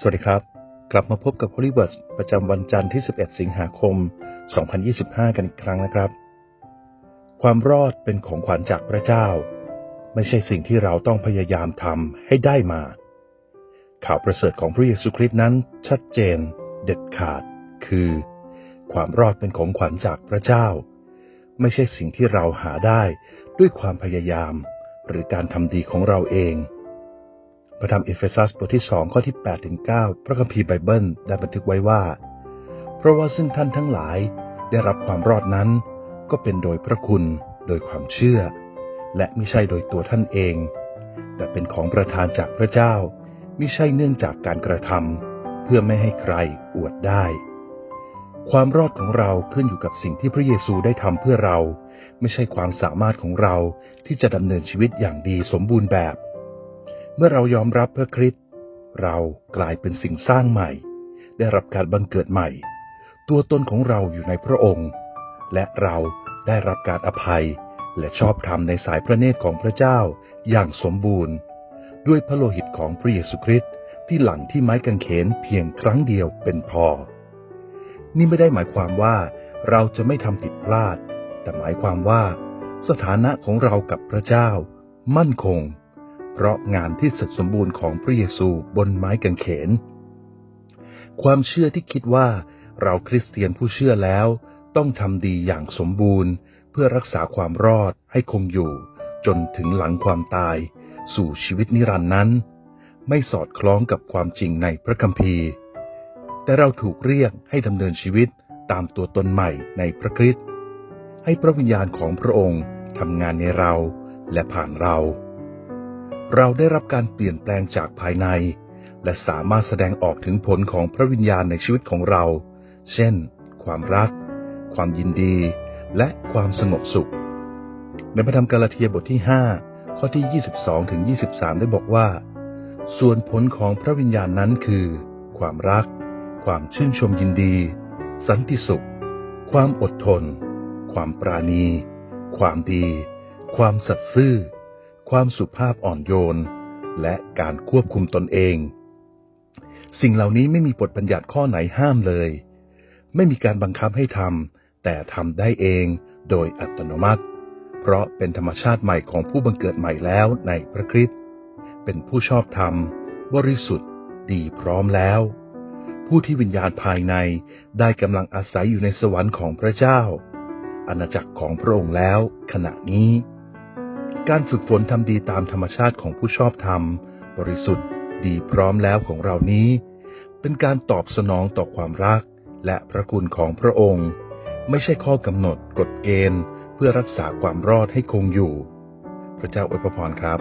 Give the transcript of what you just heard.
สวัสดีครับ กลับมาพบกับ Holy Words ประจำวันจันทร์ที่ 11 สิงหาคม 2025 กันอีกครั้งนะครับ ความรอดเป็นของขวัญจากพระเจ้า ไม่ใช่สิ่งที่เราต้องพยายามทำให้ได้มา ข่าวประเสริฐของพระเยซูคริสต์นั้นชัดเจน เด็ดขาด คือ ความรอดเป็นของขวัญจากพระเจ้า ไม่ใช่สิ่งที่เราหาได้ด้วยความพยายาม หรือการทำดีของเราเอง พระธรรมเอเฟซัสบทที่2ข้อที่8ถึง9พระคัมภีร์ไบเบิลได้บันทึกไว้ว่า เพราะว่าซึ่งท่านทั้งหลายได้รับความรอดนั้น ก็เป็นโดยพระคุณโดยความเชื่อ และไม่ใช่โดยตัวท่านเอง แต่เป็นของประทานจากพระเจ้าไม่ใช่เนื่องจากการกระทำเพื่อไม่ให้ใครอวดได้ ความรอดของเราขึ้นอยู่กับสิ่งที่พระเยซูได้ทำเพื่อเรา ไม่ใช่ความสามารถของเราที่จะดำเนินชีวิตอย่างดีสมบูรณ์แบบ เมื่อเรายอมรับพระคริสต์เรากลายเป็นสิ่งสร้างใหม่ ได้รับการบังเกิดใหม่ ตัวตนของเราอยู่ในพระองค์ และเราได้รับการอภัยและชอบธรรมในสายพระเนตรของพระเจ้าอย่างสมบูรณ์ ด้วยพระโลหิตของพระเยซูคริสต์ที่หลังที่ไม้กางเขนเพียงครั้งเดียวเป็นพอ นี่ไม่ได้หมายความว่าเราจะไม่ทำผิดพลาด แต่หมายความว่า สถานะของเรากับพระเจ้า มั่นคง เพราะงานที่เสร็จสมบูรณ์ของพระเยซูบนไม้กางเขน ความเชื่อที่คิดว่าเราคริสเตียนผู้เชื่อแล้ว ต้องทำดีอย่างสมบูรณ์ เพื่อรักษาความรอดให้คงอยู่ จนถึงหลังความตาย สู่ชีวิตนิรันดร์นั้น ไม่สอดคล้องกับความจริงในพระคัมภีร์ แต่เราถูกเรียกให้ดำเนินชีวิตตามตัวตนใหม่ในพระคริสต์ให้พระวิญญาณของพระองค์ทำงานในเราและผ่านเรา เราได้รับการเปลี่ยนแปลงจากภายใน และสามารถแสดงออกถึงผลของพระวิญญาณในชีวิตของเรา เช่น ความรัก ความยินดี และความสงบสุข ในพระธรรมกาลาเทียบทที่ 5 ข้อที่ 22ถึง23 ได้บอกว่า ส่วนผลของพระวิญญาณนั้นคือ ความรัก ความชื่นชมยินดี สันติสุข ความอดทน ความปราณี ความดี ความสัตย์ซื่อ ความสุภาพอ่อนโยน และการควบคุมตนเอง สิ่งเหล่านี้ไม่มีบทบัญญัติข้อไหนห้ามเลย ไม่มีการบังคับให้ทำแต่ทำได้เองโดยอัตโนมัติ เพราะเป็นธรรมชาติใหม่ของผู้บังเกิดใหม่แล้วในพระคริสต์เป็นผู้ชอบธรรม บริสุทธิ์ ดีพร้อมแล้ว ผู้ที่วิญญาณภายในได้กำลังอาศัยอยู่ในสวรรค์ของพระเจ้า อาณาจักรของพระองค์แล้วขณะนี้ การฝึกฝนทำดีตามธรรมชาติของผู้ชอบธรรม บริสุทธิ์ ดีพร้อมแล้วของเรานี้ เป็นการตอบสนองต่อความรัก และพระคุณของพระองค์ ไม่ใช่ข้อกำหนดกฎเกณฑ์ เพื่อรักษาความรอดให้คงอยู่ พระเจ้าอวยพรครับ